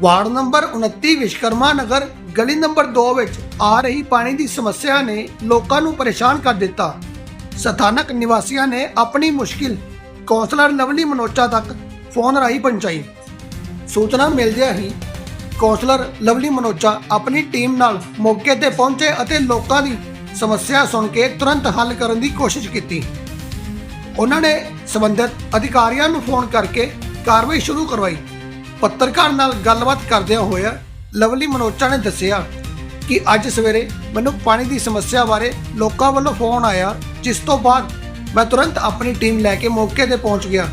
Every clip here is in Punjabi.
ਵਾਰਡ ਨੰਬਰ 29 ਵਿਸ਼ਕਰਮਾ ਨਗਰ, ਗਲੀ ਨੰਬਰ 2 ਵਿੱਚ ਆ ਰਹੀ ਪਾਣੀ ਦੀ ਸਮੱਸਿਆ ਨੇ ਲੋਕਾਂ ਨੂੰ ਪਰੇਸ਼ਾਨ ਕਰ ਦਿੱਤਾ। ਸਥਾਨਕ ਨਿਵਾਸੀਆਂ ਨੇ ਆਪਣੀ ਮੁਸ਼ਕਿਲ, ਕੌਂਸਲਰ ਲਵਲੀ ਮਨੋਚਾ ਤੱਕ ਫੋਨ ਰਾਹੀਂ ਪਹੁੰਚਾਈ। ਸੂਚਨਾ ਮਿਲਦਿਆਂ ਹੀ ਕੌਂਸਲਰ ਲਵਲੀ ਮਨੋਚਾ ਆਪਣੀ ਟੀਮ ਨਾਲ ਮੌਕੇ ਤੇ ਪਹੁੰਚੇ ਅਤੇ ਲੋਕਾਂ ਦੀ ਸਮੱਸਿਆ ਸੁਣ ਕੇ ਤੁਰੰਤ ਹੱਲ ਕਰਨ ਦੀ ਕੋਸ਼ਿਸ਼ ਕੀਤੀ। ਉਹਨਾਂ ਨੇ ਸੰਬੰਧਿਤ ਅਧਿਕਾਰੀਆਂ ਨੂੰ ਫੋਨ ਕਰਕੇ ਕਾਰਵਾਈ ਸ਼ੁਰੂ ਕਰਵਾਈ। ਪੱਤਰਕਾਰ ਨਾਲ ਗੱਲਬਾਤ ਕਰਦਿਆਂ ਹੋਇਆ ਲਵਲੀ ਮਨੋਚਾ ਨੇ ਦੱਸਿਆ ਕਿ ਅੱਜ ਸਵੇਰੇ ਮੈਨੂੰ ਪਾਣੀ ਦੀ ਸਮੱਸਿਆ ਬਾਰੇ ਲੋਕਾਂ ਵੱਲੋਂ ਫੋਨ ਆਇਆ ਜਿਸ ਤੋਂ ਬਾਅਦ ਮੈਂ ਤੁਰੰਤ ਆਪਣੀ ਟੀਮ ਲੈ ਕੇ ਮੌਕੇ ਤੇ ਪਹੁੰਚ ਗਿਆ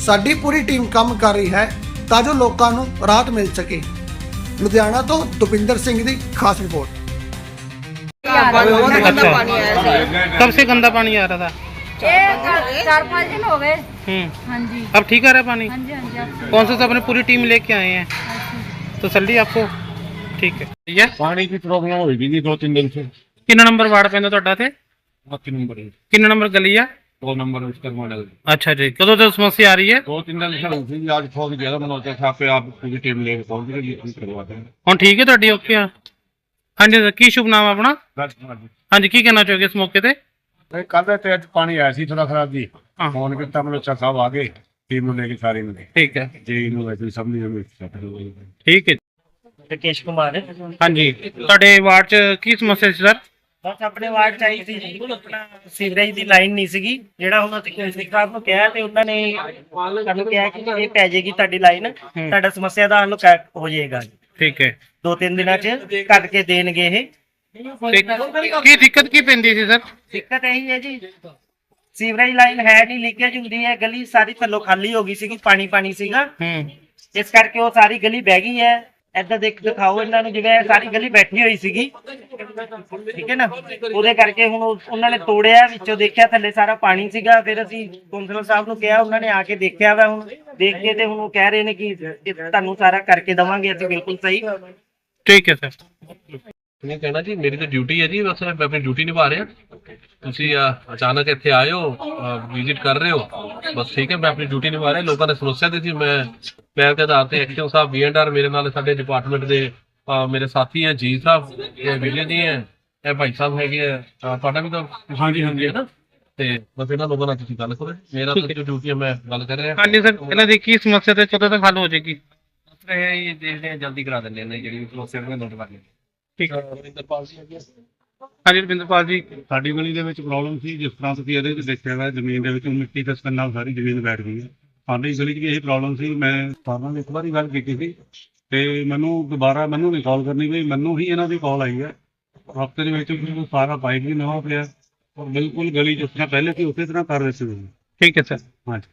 ਸਾਡੀ ਪੂਰੀ ਟੀਮ ਕੰਮ ਕਰ ਰਹੀ ਹੈ ਤਾਂ ਜੋ ਲੋਕਾਂ ਨੂੰ ਰਾਹਤ ਮਿਲ ਸਕੇ ਲੁਧਿਆਣਾ ਤੋਂ ਦੁਪਿੰਦਰ ਸਿੰਘ ਦੀ ਖਾਸ ਰਿਪੋਰਟ बहुत गंदा अच्छा। पानी आया था कब से गंदा पानी आ रहा था ये चार पाँच दिन हो गए हम्म हाँ जी अब ठीक आ रहा है पानी हाँ जी हाँ जी आपसे कौन सा अपने पूरी टीम लेके आए हैं तसल्ली आपको ठीक है ठीक है ਪਾਣੀ ਦੀ ਪ੍ਰੋਬਲਮ ਹੋਈ ਵੀ ਜੀ ਦੋ ਤਿੰਨ ਦਿਨ ਤੋਂ ਕਿੰਨਾ ਨੰਬਰ ਵਾਰਡ ਪੈਂਦਾ ਤੁਹਾਡਾ ਤੇ ਬਾਕੀ ਨੰਬਰ ਹੈ ਕਿੰਨਾ ਨੰਬਰ ਗਲੀ ਆ ਦੋ ਨੰਬਰ ਵਿੱਚ ਕਰਵਾ ਲਓ ਅੱਛਾ ਜੀ ਕਦੋਂ ਤੋਂ ਸਮੱਸਿਆ ਆ ਰਹੀ ਹੈ दो तीन दिन से होती थी आज थोड़ी ज्यादा मनोचा था पे आप पूरी टीम लेके पहुंच गए जी करवाते हैं ਹੁਣ ਠੀਕ ਹੈ ਤੁਹਾਡੀ ਓਕੇ ਆ ਹਾਂਜੀ sir, ਕੀ ਸ਼ੁਭ ਨਾਮ ਆ ਆਪਣਾ ਹਾਂਜੀ ਕੀ ਕਹਿਣਾ ਚਾਹੋਗੇ ਇਸ ਮੌਕੇ ਤੇ कल ਤੇ ਅੱਜ ਪਾਣੀ ਆਇਆ ਸੀ ਥੋੜਾ ਖਰਾਬ ਜੀ। ਹਾਂ। ਫੋਨ ਕੀਤਾ ਮਨੋਚਾ ਸਾਹਿਬ ਆ ਗਏ। ਟੀਮ ਨੂੰ ਲੈ ਕੇ ਸਾਰੇ ਨੂੰ ਠੀਕ ਹੈ। ਜੇ ਇਹਨੂੰ ਵੈਸੇ ਸਭ ਨੇ ਹਮੇ ਠੀਕ ਹੈ। ਰਕੇਸ਼ ਕੁਮਾਰ। ਹਾਂਜੀ। ਤੁਹਾਡੇ ਵਾਰਡ 'ਚ ਕੀ ਸਮੱਸਿਆ ਸੀ ਸਰ? ਬਸ ਆਪਣੇ ਵਾਰਡ ਚ ਆਈ ਸੀ ਜੀ। ਆਪਣਾ ਸੀਵਰੇਜ ਦੀ ਲਾਈਨ ਨਹੀਂ ਸੀਗੀ। ਜਿਹੜਾ ਹੁਣ ਸਾਹਿਬ ਨੂੰ ਕਿਹਾ ਤੇ ਉਹਨਾਂ ਨੇ ਸਾਨੂੰ ਕਿਹਾ ਕਿ ਇਹ ਪੈ ਜਾਏਗੀ ਤੁਹਾਡੀ ਲਾਈਨ। ਤੁਹਾਡਾ ਸਮੱਸਿਆ ਦਾ ਹੱਲ ਕਰ- ਹੋ ਜਾਏਗਾ। ਠੀਕ ਹੈ। ਦੋ ਤਿੰਨ ਦਿਨਾਂ ਚ ਕੱਟ ਕੇ ਦੇਣਗੇ ਇਹ। ਤੇ ਕੀ ਦਿੱਕਤ ਕੀ ਪੈਂਦੀ ਸੀ ਸਰ? ਦਿੱਕਤ ਇਹੀ ਹੈ ਜੀ। ਸੀਵਰੇਜ ਲਾਈਨ ਹੈ ਨਹੀਂ ਲੀਕੇਜ ਹੁੰਦੀ ਹੈ ਗਲੀ ਸਾਰੀ ਥੱਲੋਂ ਖਾਲੀ ਹੋ ਗਈ ਸੀਗੀ ਪਾਣੀ ਪਾਣੀ ਸੀਗਾ। ਹੂੰ। ਇਸ ਕਰਕੇ ਉਹ ਸਾਰੀ ਗਲੀ ਬਹਿ ਗਈ ਹੈ। ਏਦਾਂ ਦੇਖ ਦਿਖਾਓ ਇਹਨਾਂ ਨੂੰ ਜਿਵੇਂ ਸਾਰੀ ਗਲੀ ਬੈਠੀ ਹੋਈ ਸੀਗੀ। ਠੀਕ ਹੈ ਨਾ? ਉਹਦੇ ਕਰਕੇ ਹੁਣ ਉਹ- ਉਹਨਾਂ ਨੇ ਤੋੜਿਆ ਵਿੱਚੋਂ ਦੇਖਿਆ ਥੱਲੇ ਸਾਰਾ ਪਾਣੀ ਸੀਗਾ। ਫਿਰ ਅਸੀਂ ਕੌਂਸਲਰ ਸਾਹਿਬ ਨੂੰ ਕਿਹਾ ਉਹਨਾਂ ਨੇ ਆ ਕੇ ਦੇਖਿਆ ਵਾ ਹੁਣ। ਦੇਖ ਕੇ ਤੇ ਹੁਣ ਉਹ ਕਹਿ ਰਹੇ ਨੇ ਕਿ ਇਹ ਤੁਹਾਨੂੰ ਸਾਰਾ ਕਰਕੇ ਦਵਾਂਗੇ ਅਸੀਂ ਬਿਲਕੁਲ ਸਹੀ। ਠੀਕ ਹੈ ਸਰ। ਨਹੀਂ ਕਹਿਣਾ ਜੀ ਮੇਰੀ ਤਾਂ ਡਿਊਟੀ ਹੈ ਜੀ ਬਸ ਮੈਂ ਆਪਣੀ ਡਿਊਟੀ ਨਿਭਾ ਰਿਹਾ। ਤੁਸੀਂ ਅਚਾਨਕ ਇੱਥੇ ਆਏ ਹੋ ਵਿਜ਼ਿਟ ਕਰ ਰਹੇ ਹੋ। ਬਸ ਠੀਕ ਹੈ ਮੈਂ ਆਪਣੀ ਡਿਊਟੀ ਨਿਭਾ ਰਿਹਾ। ਲੋਕਾਂ ਦੀ ਸਮੱਸਿਆ ਦੀ ਸੀ ਮੈਂ ਪਹਿਲ ਦੇ ਆਧਾਰ ਤੇ ਐਕਟਿਵ ਸਾਹਿਬ ਬੀਐਨਆਰ ਮੇਰੇ ਨਾਲ ਸਾਡੇ ਡਿਪਾਰਟਮੈਂਟ ਦੇ ਮੇਰੇ ਸਾਥੀ ਹੈ ਜੀ ਸਾਹਿਬ ਇਹ ਵਿਜੇ ਜੀ ਹੈ ਇਹ ਭਾਈ ਸਾਹਿਬ ਹੈਗੇ ਆ। ਤੁਹਾਡਾ ਵੀ ਤਾਂ ਹਾਂਜੀ ਹਾਂਜੀ। ਹੈ ਨਾ? ਤੇ ਬਸ ਇਹਨਾਂ ਲੋਕਾਂ ਨਾਲ ਤੁਸੀਂ ਗੱਲ ਕਰੋ। ਮੇਰਾ ਤਾਂ ਜੋ ਡਿਊਟੀ ਹੈ ਮੈਂ ਗੱਲ ਕਰ ਰਿਹਾ। ਹਾਂਜੀ ਸਰ ਇਹਨਾਂ ਦੀ ਕੀ ਸਮੱਸਿਆ ਤੇ ਕਦੋਂ ਤੱਕ ਹੱਲ ਹੋ ਜਾਏਗੀ। ਇਹ ਦੇਖਦੇ ਆ ਜਲਦੀ ਕਰਾ ਦਿੰਦੇ ਨੇ ਜਿਹੜੀ ਸਮੱਸਿਆ ਨੂੰ ਨੋਟ ਕਰ ਲਈ ਠੀਕ। ਹੈ ਰਵਿੰਦਰਪਾਲ ਆ। ਹਾਂਜੀ ਰਵਿੰਦਰਪਾਲ ਜੀ। ਸਾਡੀ ਗਲੀ ਦੇ ਵਿੱਚ ਪ੍ਰੋਬਲਮ ਸੀ ਜਿਸ ਤਰ੍ਹਾਂ ਤੁਸੀਂ ਇਹਦੇ ਵਿੱਚ ਦੇਖਿਆ ਹੋਇਆ ਜ਼ਮੀਨ ਦੇ ਵਿੱਚ ਮਿੱਟੀ ਦਸਕਣ ਨਾਲ ਸਾਰੀ ਜ਼ਮੀਨ ਬੈਠ ਗਈ ਹੈ। ਸਾਡੀ ਗਲੀ 'ਚ ਵੀ ਇਹ ਪ੍ਰੋਬਲਮ ਸੀ ਮੈਂ ਸਾਰਿਆਂ ਨੇ ਇੱਕ ਵਾਰੀ ਗੱਲ ਕੀਤੀ ਸੀ ਤੇ ਮੈਨੂੰ ਦੁਬਾਰਾ ਮੈਨੂੰ ਨਹੀਂ ਕਾਲ ਕਰਨੀ ਪਈ ਮੈਨੂੰ ਹੀ ਇਹਨਾਂ ਦੀ ਕਾਲ ਆਈ ਹੈ। ਹਫ਼ਤੇ ਦੇ ਵਿੱਚ ਸਾਰਾ ਪਾਈਪ ਵੀ ਨਵਾਂ ਪਿਆ ਔਰ ਬਿਲਕੁਲ ਗਲੀ ਜਿਸ ਤਰ੍ਹਾਂ ਪਹਿਲੇ ਸੀ ਉਸੇ ਤਰ੍ਹਾਂ ਕਰ ਰਹੇ ਸੀ। ਠੀਕ ਹੈ ਸਰ। ਹਾਂਜੀ।